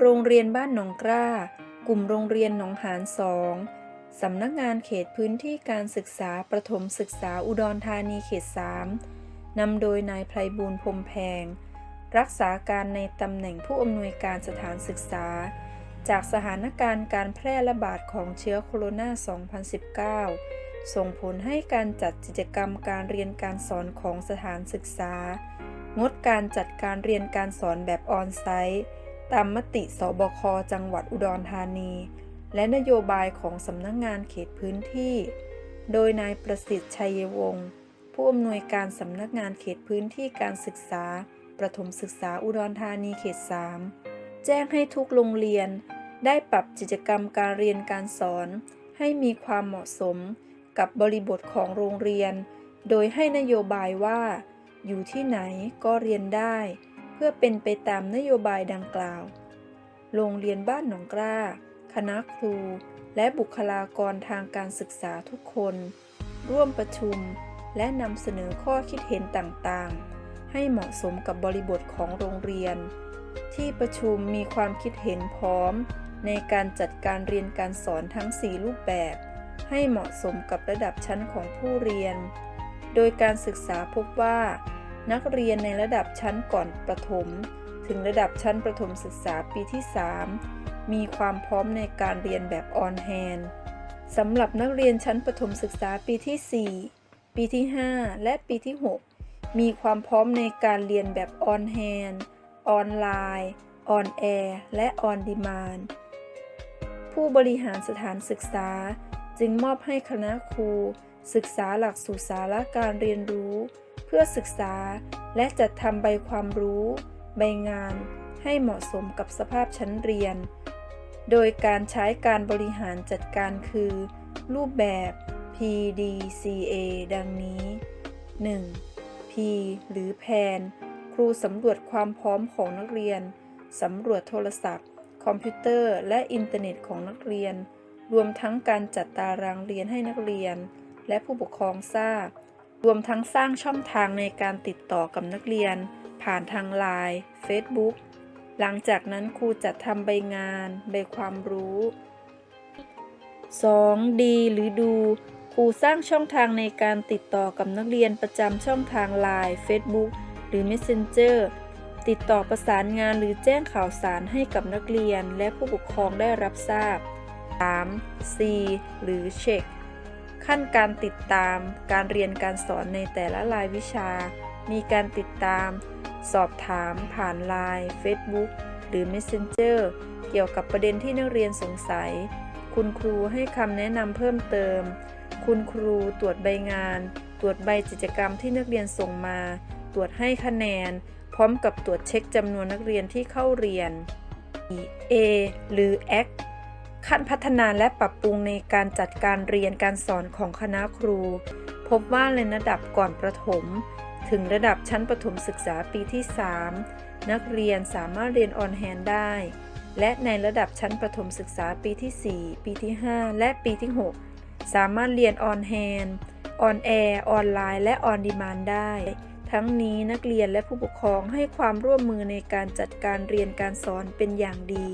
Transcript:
โรงเรียนบ้านหนองกล้า กลุ่มโรงเรียนหนองหานสองสำนักงานเขตพื้นที่การศึกษาประถมศึกษาอุดรธานีเขต 3 นำโดยนายไพบูลย์พรมแพง รักษาการในตำแหน่งผู้อำนวยการสถานศึกษา จากสถานการณ์การแพร่ระบาดของเชื้อโคโรนา 2019 ส่งผลให้การจัดกิจกรรมการเรียนการสอนของสถานศึกษา งดการจัดการเรียนการสอนแบบออนไซต์ ตามมติสบคจังหวัดอุดรธานี และนโยบายของสำนักงงานเขตพื้นที่ โดยนายประสิทธิ์ชัยวงศ์ผู้อำนวยการสำนักงานเขตพื้นที่การศึกษา ประถมศึกษาอุดรธานีเขต 3 แจ้งให้ทุกโรงเรียน ได้ปรับกิจกรรมการเรียนการสอน ให้มีความเหมาะสมกับบริบทของโรงเรียน โดยให้นโยบายว่า อยู่ที่ไหนก็เรียนได้ เพื่อเป็นไปตามนโยบายดังกล่าว โรงเรียนบ้านหนองกล้า คณะครู และบุคลากรทางการศึกษาทุกคน ร่วมประชุมและนำเสนอข้อคิดเห็นต่างๆ ให้เหมาะสมกับบริบทของโรงเรียน ที่ประชุมมีความคิดเห็นพร้อม ในการจัดการเรียนการสอนทั้ง 4 รูปแบบ ให้เหมาะสมกับระดับชั้นของผู้เรียน โดยการศึกษาพบว่า นักเรียนในระดับชั้นก่อนประถม ถึงระดับชั้นประถมศึกษาปีที่ 3 มีความพร้อมในการเรียนแบบออนแฮนสำหรับนักเรียนชั้นประถมศึกษาปีที่ 4 ปีที่ 5 และปีที่ 6 มีความพร้อมในการเรียนแบบออนแฮนออนไลน์ออนแอร์และออนดีมานผู้บริหารสถานศึกษาจึงมอบให้คณะครู ศึกษาหลักสูตรสาระการเรียนรู้ เพื่อศึกษาและจัดทำใบความรู้ ใบงานให้เหมาะสมกับสภาพชั้นเรียน โดยการใช้การบริหารจัดการคือ รูปแบบ PDCA ดังนี้ 1. P หรือแผนครูสำรวจความพร้อมของนักเรียน สำรวจโทรศัพท์ คอมพิวเตอร์ และอินเทอร์เน็ตของนักเรียน รวมทั้งการจัดตารางเรียนให้นักเรียน และผู้ปกครองทราบ รวมทั้งสร้างช่องทางในการติดต่อกับนักเรียน ผ่านทางไลน์ Facebook หลังจากนั้นครูจัดทำใบงาน ใบความรู้ 2. ดีหรือดูครูสร้างช่องทางในการติดต่อกับนักเรียนประจำช่องทางไลน์ Facebook หรือ Messenger ติดต่อประสานงานหรือแจ้งข่าวสารให้กับนักเรียนและผู้ปกครองได้รับทราบ 3. C หรือเช็ค ขั้นการติดตามการเรียนการสอนในแต่ละรายวิชา มีการติดตาม สอบถาม ผ่านไลน์ Facebook หรือ Messenger เกี่ยวกับประเด็นที่นักเรียนสงสัย คุณครูให้คำแนะนำเพิ่มเติม คุณครูตรวจใบงาน ตรวจใบกิจกรรมที่นักเรียนส่งมา ตรวจให้คะแนน พร้อมกับตรวจเช็คจำนวนนักเรียนที่เข้าเรียน A หรือ Act ขั้นพัฒนาและปรับปรุงในการจัดการเรียนการสอนของคณะครู พบว่าในระดับก่อนประถม ถึงระดับชั้นประถมศึกษาปีที่ 3 นักเรียนสามารถเรียนออนแฮนได้ และในระดับชั้นประถมศึกษาปีที่ 4 ปีที่ 5 และปีที่ 6 สามารถเรียนออนแฮนออนแอร์ออนไลน์ และออนดีมานได้ ทั้งนี้นักเรียนและผู้ปกครองให้ความร่วมมือในการจัดการเรียนการสอนเป็นอย่างดี